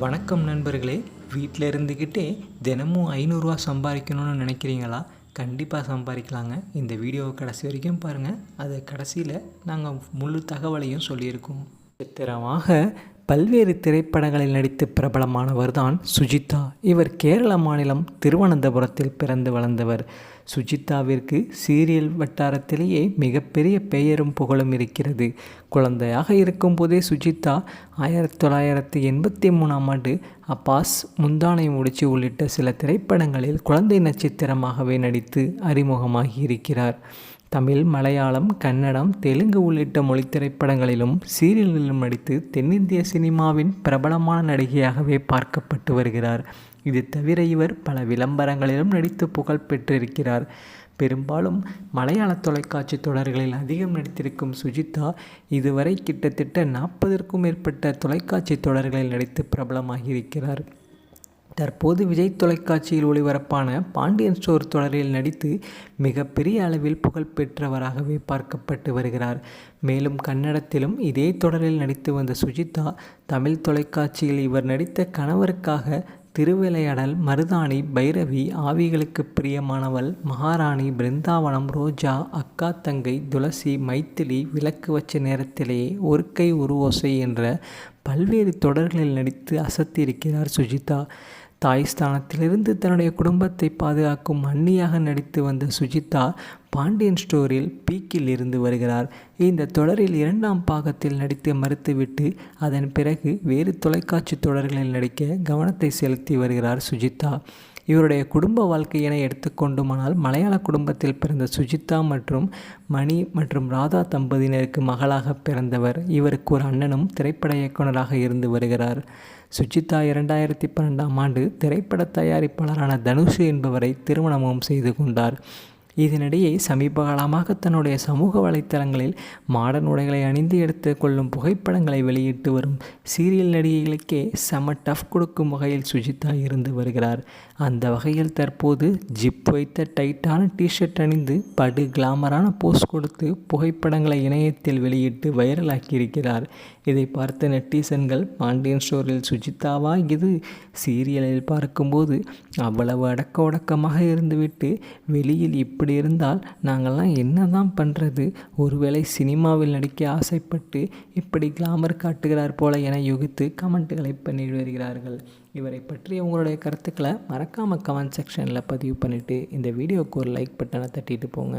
வணக்கம் நண்பர்களே. வீட்டில் இருந்துக்கிட்டே தினமும் ஐநூறுரூவா சம்பாதிக்கணும்னு நினைக்கிறீங்களா? கண்டிப்பாக சம்பாதிக்கலாங்க. இந்த வீடியோவை கடைசி வரைக்கும் பாருங்கள் அது கடைசியில் நாங்கள் முழு தகவலையும் சொல்லியிருக்கோம். சித்திரமாக பல்வேறு திரைப்படங்களில் நடித்து பிரபலமானவர் தான் சுஜிதா. இவர் கேரள மாநிலம் திருவனந்தபுரத்தில் பிறந்து வளர்ந்தவர். சுஜிதாவிற்கு சீரியல் வட்டாரத்திலேயே மிகப்பெரிய பெயரும் புகழும் இருக்கிறது. குழந்தையாக இருக்கும்போதே சுஜிதா ஆயிரத்தி தொள்ளாயிரத்தி எண்பத்தி மூணாம் ஆண்டு அப்பாஸ் முந்தானை முடிச்சு உள்ளிட்ட சில திரைப்படங்களில் குழந்தை நட்சத்திரமாகவே நடித்து அறிமுகமாகி இருக்கிறார். தமிழ் மலையாளம் கன்னடம் தெலுங்கு உள்ளிட்ட மொழி திரைப்படங்களிலும் சீரியல்களிலும் நடித்து தென்னிந்திய சினிமாவின் பிரபலமான நடிகையாகவே பார்க்கப்பட்டு வருகிறார். இது தவிர இவர் பல விளம்பரங்களிலும் நடித்து புகழ் பெற்றிருக்கிறார். பெரும்பாலும் மலையாள தொலைக்காட்சி தொடர்களில் அதிகம் நடித்திருக்கும் சுஜிதா இதுவரை கிட்டத்தட்ட நாற்பதற்கும் மேற்பட்ட தொலைக்காட்சி தொடர்களில் நடித்து பிரபலமாகியிருக்கிறார். தற்போது விஜய் தொலைக்காட்சியில் ஒளிபரப்பான பாண்டியன் ஸ்டோர் தொடரில் நடித்து மிகப்பெரிய அளவில் புகழ் பெற்றவராகவே பார்க்கப்பட்டு வருகிறார். மேலும் கன்னடத்திலும் இதே தொடரில் நடித்து வந்த சுஜிதா தமிழ் தொலைக்காட்சியில் இவர் நடித்த கணவருக்காக திருவிளையாடல் மருதாணி பைரவி ஆவிகளுக்கு பிரியமானவள் மகாராணி பிருந்தாவனம் ரோஜா அக்கா தங்கை துளசி மைத்திலி விளக்கு வச்ச நேரத்திலேயே ஒரு கை உருவோசை என்ற பல்வேறு தொடர்களில் நடித்து அசத்தியிருக்கிறார் சுஜிதா. தாய் ஸ்தானத்திலிருந்து தன்னுடைய குடும்பத்தை பாதுகாக்கும் அன்னியாக நடித்து வந்த சுஜிதா பாண்டியன் ஸ்டோரில் பீக்கில் இருந்து வருகிறார். இந்த தொடரில் இரண்டாம் பாகத்தில் நடித்து மறுத்துவிட்டு அதன் பிறகு வேறு தொலைக்காட்சி தொடர்களில் நடிக்க கவனத்தை செலுத்தி வருகிறார் சுஜிதா. இவருடைய குடும்ப வாழ்க்கையினை எடுத்துக்கொண்டுமானால் மலையாள குடும்பத்தில் பிறந்த சுஜிதா மற்றும் மணி மற்றும் ராதா தம்பதியினருக்கு மகளாக பிறந்தவர். இவருக்கு ஒரு அண்ணனும் திரைப்பட இயக்குநராக இருந்து வருகிறார். சுஜிதா இரண்டாயிரத்தி பன்னெண்டாம் ஆண்டு திரைப்பட தயாரிப்பாளரான தனுஷ் என்பவரை திருமணமும் செய்து கொண்டார். இதனிடையே சமீப காலமாக தன்னுடைய சமூக வலைத்தளங்களில் மாடர்ன் உடைகளை அணிந்து எடுத்து கொள்ளும் புகைப்படங்களை வெளியிட்டு வரும் சீரியல் நடிகைகளுக்கே செம டஃப் கொடுக்கும் வகையில் சுஜிதா இருந்து வருகிறார். அந்த வகையில் தற்போது ஜிப் வைத்த டைட்டான டிஷர்ட் அணிந்து படு கிளாமரான போஸ் கொடுத்து புகைப்படங்களை இணையத்தில் வெளியிட்டு வைரலாக்கியிருக்கிறார். இதை பார்த்த நெட்டிசன்கள் பாண்டியன் ஸ்டோரில் சுஜிதாவா இது சீரியலில் பார்க்கும்போது அவ்வளவு அடக்க ஒடக்கமாக இருந்துவிட்டு வெளியில் இப்படி இருந்தால் நாங்கள்லாம் என்ன தான் பண்ணுறது ஒருவேளை சினிமாவில் நடிக்க ஆசைப்பட்டு இப்படி கிளாமர் காட்டுகிறார் போல என யுகித்து கமெண்ட்டுகளை பண்ணி வருகிறார்கள். இவரை பற்றி உங்களுடைய கருத்துக்களை மறக்காமல் கமெண்ட் செக்ஷனில் பதிவு பண்ணிவிட்டு இந்த வீடியோவுக்கு ஒரு லைக் பட்டனை தட்டிட்டு போங்க.